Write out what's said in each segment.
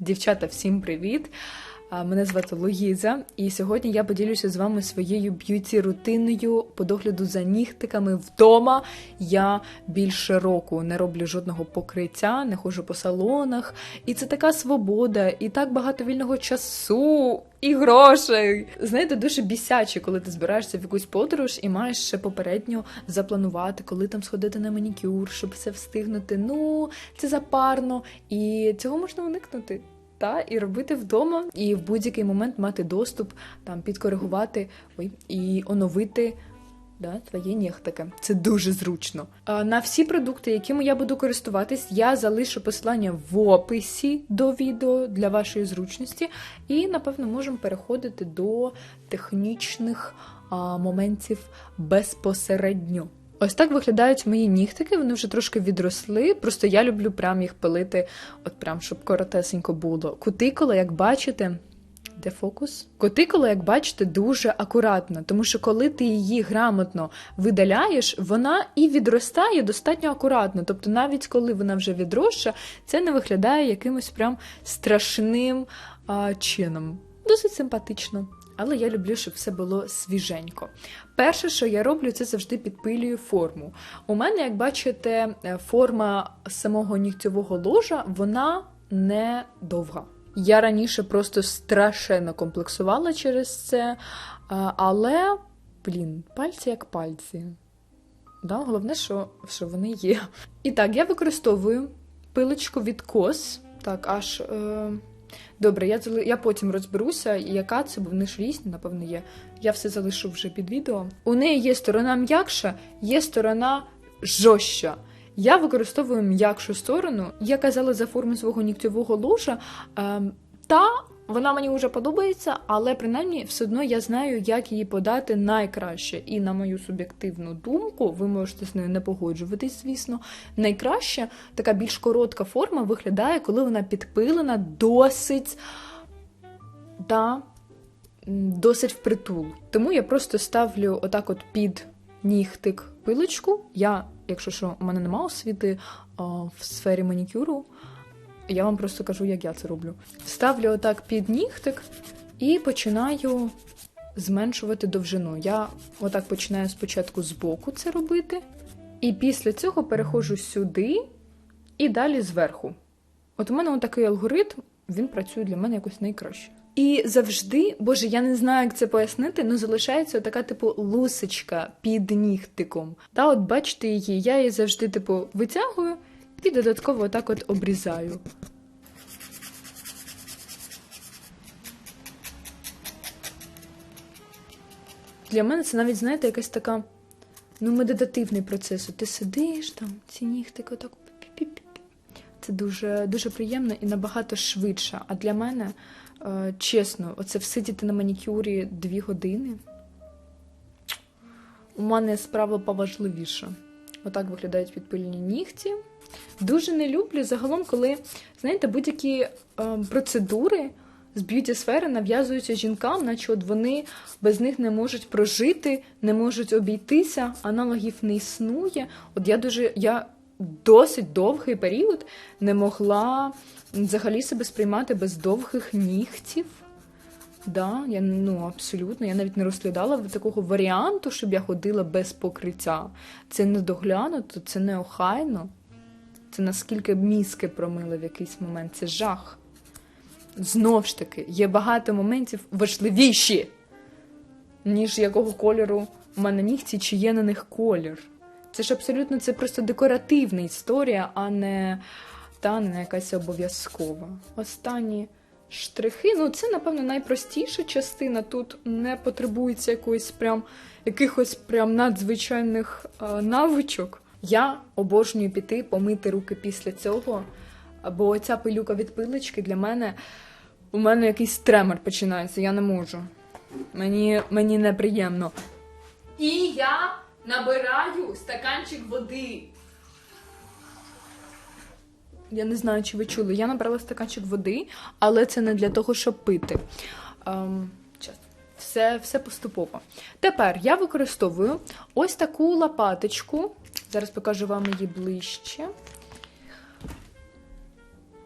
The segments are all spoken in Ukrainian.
Дівчата, всім привіт! Мене звати Луїза, і сьогодні я поділюся з вами своєю б'юті рутиною по догляду за нігтиками вдома. Я більше року не роблю жодного покриття, не ходжу по салонах. І це така свобода, і так багато вільного часу. І грошей. Знаєте, дуже бісяче, коли ти збираєшся в якусь подорож і маєш ще попередньо запланувати, коли там сходити на манікюр, щоб все встигнути. Ну, це запарно, і цього можна уникнути. Та і робити вдома, і в будь-який момент мати доступ, там підкоригувати ой, і оновити да, твоє нігтики. Це дуже зручно. А, на всі продукти, якими я буду користуватись, я залишу посилання в описі до відео для вашої зручності, і напевно можемо переходити до технічних а, моментів безпосередньо. Ось так виглядають мої нігтики, вони вже трошки відросли. Просто я люблю прям їх пилити, от прям щоб коротесенько було. Кутикула, як бачите, де фокус? Кутикула, як бачите, дуже акуратна, тому що коли ти її грамотно видаляєш, вона і відростає достатньо акуратно. Тобто, навіть коли вона вже відросша, це не виглядає якимось прям страшним а, чином. Досить симпатично. Але я люблю, щоб все було свіженько. Перше, що я роблю, це завжди підпилюю форму. У мене, як бачите, е, форма самого нігтєвого ложа, вона не довга. Я раніше просто страшенно комплексувала через це, але, блін, пальці як пальці. Да? Головне, що, що вони є. І так, я використовую пилочку від кос. Так, аж. Е... Добре, я я потім розберуся, яка це, бо вони ж різні, напевно, є. Я все залишу вже під відео. У неї є сторона м'якша, є сторона жорстча. Я використовую м'якшу сторону. Я казала за форму свого нігтєвого ложа. Е, та вона мені вже подобається, але принаймні все одно я знаю, як її подати найкраще. І на мою суб'єктивну думку, ви можете з нею не погоджуватись, звісно. Найкраще така більш коротка форма виглядає, коли вона підпилена досить да, досить впритул. Тому я просто ставлю отак от під нігтик пилочку. Я, якщо що, у мене немає освіти в сфері манікюру. Я вам просто кажу, як я це роблю. Ставлю отак під нігтик і починаю зменшувати довжину. Я отак починаю спочатку з боку це робити, і після цього переходжу сюди і далі зверху. От у мене такий алгоритм, він працює для мене якось найкраще. І завжди, боже, я не знаю, як це пояснити, але залишається така, типу, лусочка під нігтиком. Та от бачите її, я її завжди, типу, витягую. І додатково отак от обрізаю. Для мене це навіть, знаєте, якась така ну, медитативний процес. Ти сидиш там, ці нігтики отак. Це дуже дуже приємно і набагато швидше. А для мене, е, чесно, оце всидіти на манікюрі дві години. У мене справа поважливіша. Отак виглядають підпильні нігті. Дуже не люблю загалом, коли, знаєте, будь-які е, процедури з б'юті сфери нав'язуються жінкам, наче от вони без них не можуть прожити, не можуть обійтися, аналогів не існує. От я дуже я досить довгий період не могла взагалі себе сприймати без довгих нігтів. Да, я ну абсолютно, я навіть не розглядала такого варіанту, щоб я ходила без покриття. Це не доглянуто, це не охайно. Це наскільки мізки промили в якийсь момент. Це жах. Знов ж таки, є багато моментів важливіші, ніж якого кольору у мене нігті, чи є на них колір. Це ж абсолютно це просто декоративна історія, а не та не якась обов'язкова. Останні штрихи. Ну, це, напевно, найпростіша частина. Тут не потребується якоїсь прям якихось прям надзвичайних а, навичок. Я обожнюю піти помити руки після цього. Бо ця пилюка від пилочки для мене у мене якийсь тремор починається, я не можу. Мені мені неприємно. І я набираю стаканчик води. Я не знаю, чи ви чули. Я набрала стаканчик води, але це не для того, щоб пити. Ем, все, все поступово. Тепер я використовую ось таку лопаточку. Зараз покажу вам її ближче.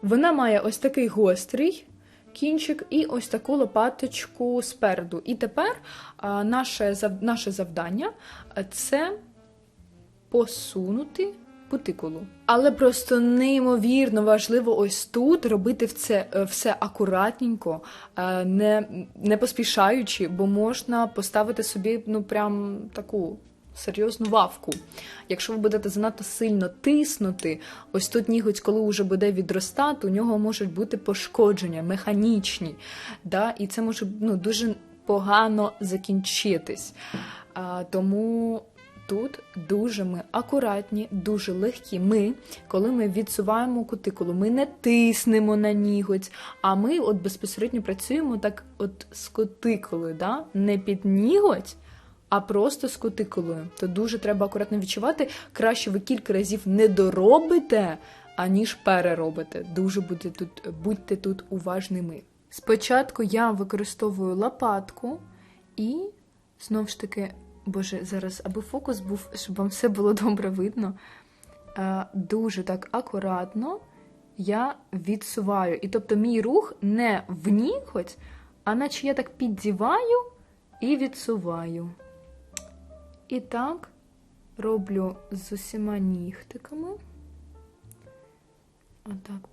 Вона має ось такий гострий кінчик і ось таку лопаточку спереду. І тепер а, наше, наше завдання це посунути кутикулу. Але просто неймовірно важливо ось тут робити все, е, все акуратненько, е, не, не поспішаючи, бо можна поставити собі ну прям таку. Серйозну вавку. Якщо ви будете занадто сильно тиснути, ось тут ніготь, коли вже буде відростати, у нього можуть бути пошкодження механічні. Да? І це може ну, дуже погано закінчитись. А, тому тут дуже ми акуратні, дуже легкі. Ми, коли ми відсуваємо кутикулу, ми не тиснемо на ніготь, а ми от безпосередньо працюємо так от з кутикулою, да? не під ніготь. А просто з кутикулою. То дуже треба акуратно відчувати. Краще ви кілька разів не доробите, аніж переробите. Дуже будьте тут, будьте тут уважними. Спочатку я використовую лопатку і знову ж таки, боже, зараз, аби фокус був, щоб вам все було добре видно. е, Дуже так акуратно я відсуваю. І тобто мій рух не в ніготь, а наче я так піддіваю і відсуваю. І так роблю з усіма нігтиками. Отак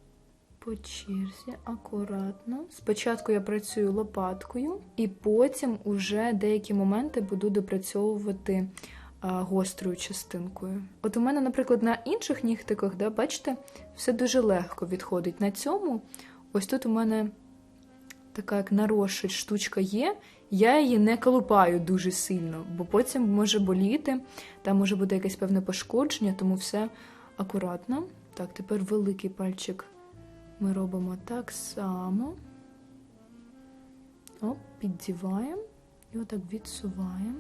по черзі, акуратно. Спочатку я працюю лопаткою, і потім уже деякі моменти буду допрацьовувати гострою частинкою. От у мене, наприклад, на інших нігтиках, да, бачите, все дуже легко відходить. На цьому, ось тут у мене така як нарошить штучка є, я її не колупаю дуже сильно, бо потім може боліти, там може бути якесь певне пошкодження, тому все акуратно. Так, тепер великий пальчик ми робимо так само. Оп, піддіваємо і отак відсуваємо.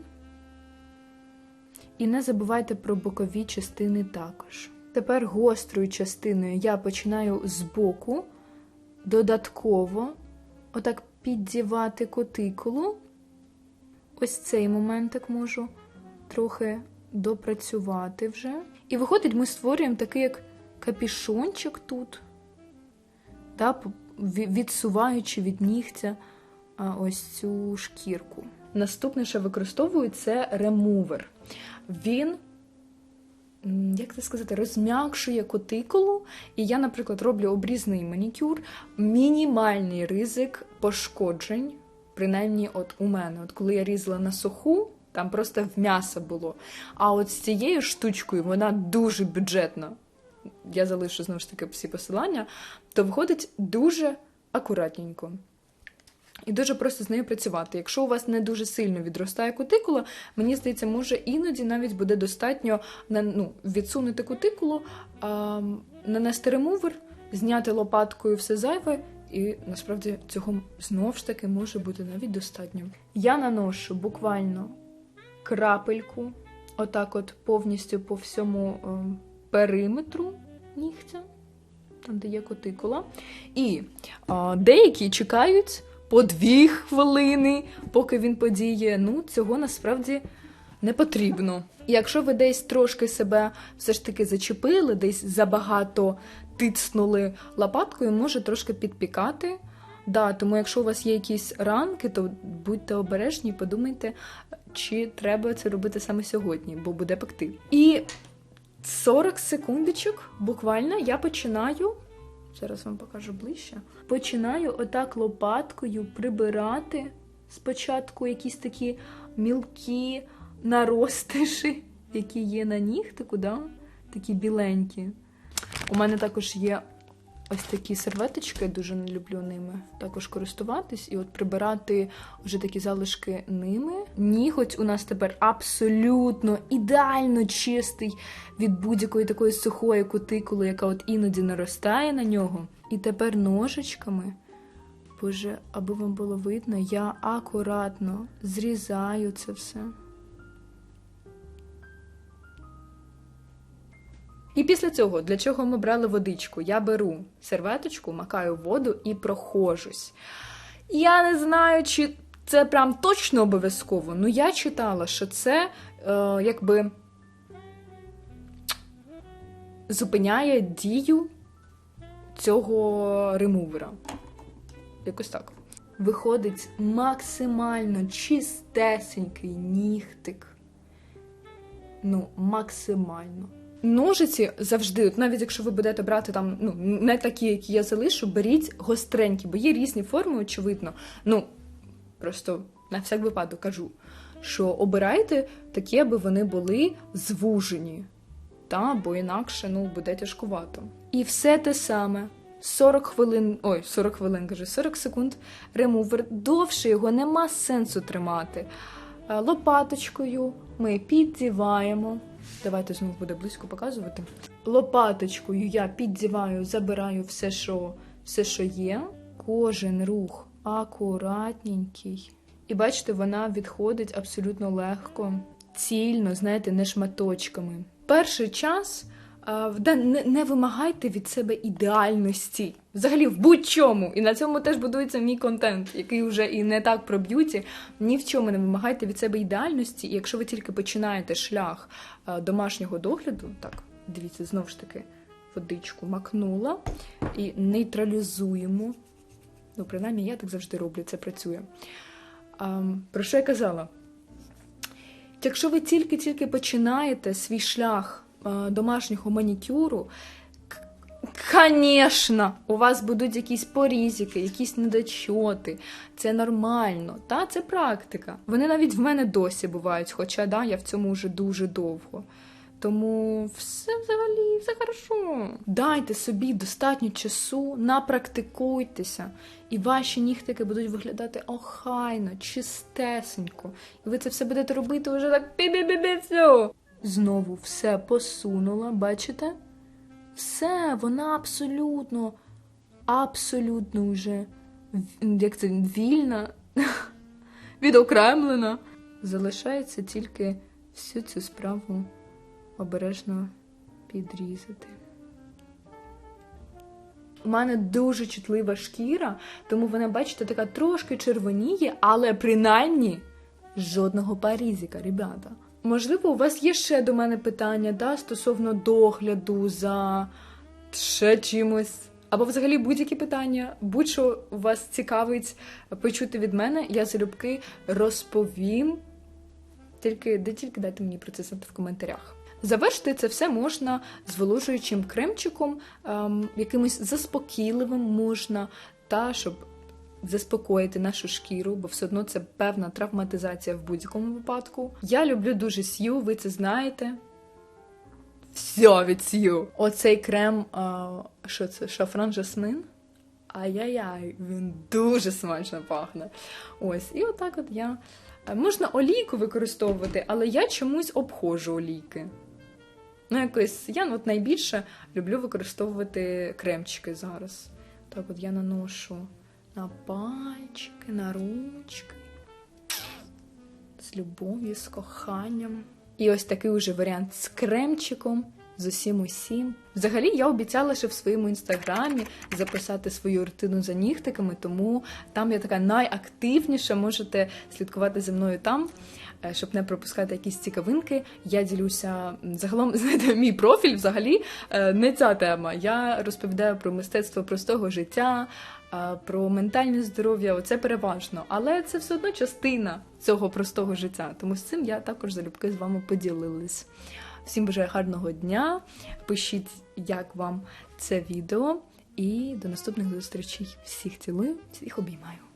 І не забувайте про бокові частини також. Тепер гострою частиною я починаю з боку, додатково отак піддівати кутикулу. Ось цей моментик можу трохи допрацювати вже. І виходить, ми створюємо такий як капішончик тут, та, відсуваючи від нігтя ось цю шкірку. Наступне, що використовую, це ремувер. Він, як це сказати, розм'якшує кутикулу. І я, наприклад, роблю обрізний манікюр, мінімальний ризик пошкоджень. Принаймні, от у мене, от коли я різала на суху, там просто в м'ясо було. А от з цією штучкою вона дуже бюджетна. Я залишу знову ж таки всі посилання, то виходить дуже акуратненько. І дуже просто з нею працювати. Якщо у вас не дуже сильно відростає кутикула, мені здається, може іноді навіть буде достатньо ну, відсунути кутикулу, а, нанести ремувер, зняти лопаткою все зайве, і насправді цього знову ж таки може бути навіть достатньо. Я наношу буквально крапельку, отак, от повністю по всьому е, периметру нігтя, там, де є кутикула. І е, деякі чекають по дві хвилини, поки він подіє. Ну, цього насправді не потрібно. І якщо ви десь трошки себе все ж таки зачепили, десь забагато тицнули лопаткою, може трошки підпікати. Да, Тому якщо у вас є якісь ранки, то будьте обережні, подумайте, чи треба це робити саме сьогодні, бо буде пекти. І 40 секундочок буквально я починаю. Зараз вам покажу ближче. Починаю отак лопаткою прибирати спочатку якісь такі мілкі наростиші, які є на нігтику, да? такі біленькі. У мене також є ось такі серветочки, дуже не люблю ними також користуватись і от прибирати вже такі залишки ними. Ніготь у нас тепер абсолютно ідеально чистий від будь-якої такої сухої кутикули, яка от іноді наростає на нього. І тепер ножичками, боже, аби вам було видно, я акуратно зрізаю це все. І після цього, для чого ми брали водичку, я беру серветочку, макаю воду і прохожусь. Я не знаю, чи це прям точно обов'язково, ну я читала, що це е, якби зупиняє дію цього ремувера. Якось так. Виходить максимально чистесенький нігтик. Ну, максимально. Ножиці завжди, навіть якщо ви будете брати там, ну, не такі, які я залишу, беріть гостренькі, бо є різні форми, очевидно. Ну, просто на всяк випадок кажу, що обирайте такі, аби вони були звужені. Та, бо інакше ну, буде тяжкувато. І все те саме. 40 хвилин, ой, 40 хвилин, кажу, 40 секунд ремувер. Довше його нема сенсу тримати. Е, Лопаточкою ми піддіваємо. Давайте знову буде близько показувати. Лопаточкою я піддіваю, забираю все, що, все, що є. Кожен рух акуратненький. І бачите, вона відходить абсолютно легко, цільно, знаєте, не шматочками. Перший час не, вимагайте від себе ідеальності. Взагалі, в будь-чому. І на цьому теж будується мій контент, який вже і не так про б'юті. Ні в чому не вимагайте від себе ідеальності. І якщо ви тільки починаєте шлях домашнього догляду, так, дивіться, знову ж таки, водичку макнула і нейтралізуємо. Ну, принаймні, я так завжди роблю, це працює. А, про що я казала? Якщо ви тільки-тільки починаєте свій шлях домашнього манікюру, Звісно, у вас будуть якісь порізики, якісь недочоти. Це нормально, та це практика. Вони навіть в мене досі бувають, хоча да, я в цьому вже дуже довго. Тому все взагалі, все хорошо. Дайте собі достатньо часу, напрактикуйтеся, і ваші нігтики будуть виглядати охайно, чистесенько. І ви це все будете робити вже так все. Знову все посунула, бачите? Все, вона абсолютно, абсолютно вже як це вільна, відокремлена. Залишається тільки всю цю справу обережно підрізати. У мене дуже чутлива шкіра, тому вона, бачите, така трошки червоніє, але принаймні жодного парізика, ребята. Можливо, у вас є ще до мене питання да, стосовно догляду за ще чимось. Або взагалі будь-які питання, будь-що вас цікавить почути від мене, я залюбки розповім. Тільки де тільки дайте мені про це знати в коментарях. Завершити це все можна зволожуючим кремчиком, ем, якимось заспокійливим можна, та щоб заспокоїти нашу шкіру, бо все одно це певна травматизація в будь-якому випадку. Я люблю дуже сью, ви це знаєте. Все від сью. Оцей крем, а, що це? Шафран жасмин. Ай-яй-яй, він дуже смачно пахне. Ось, і отак от я. Можна олійку використовувати, але я чомусь обходжу олійки. Ну, якось я от найбільше люблю використовувати кремчики зараз. Так, от я наношу на пальчики, на ручки. З любов'ю, з коханням. І ось такий уже варіант з кремчиком, з усім усім. Взагалі, я обіцяла ще в своєму інстаграмі записати свою рутину за нігтиками, тому там я така найактивніша. Можете слідкувати за мною там, е, щоб не пропускати якісь цікавинки. Я ділюся загалом, знаєте, мій профіль взагалі е, не ця тема. Я розповідаю про мистецтво простого життя. Про ментальне здоров'я, оце переважно, але це все одно частина цього простого життя. Тому з цим я також залюбки з вами поділилась. Всім бажаю гарного дня. Пишіть, як вам це відео. І до наступних зустрічей. Всіх цілую, всіх обіймаю.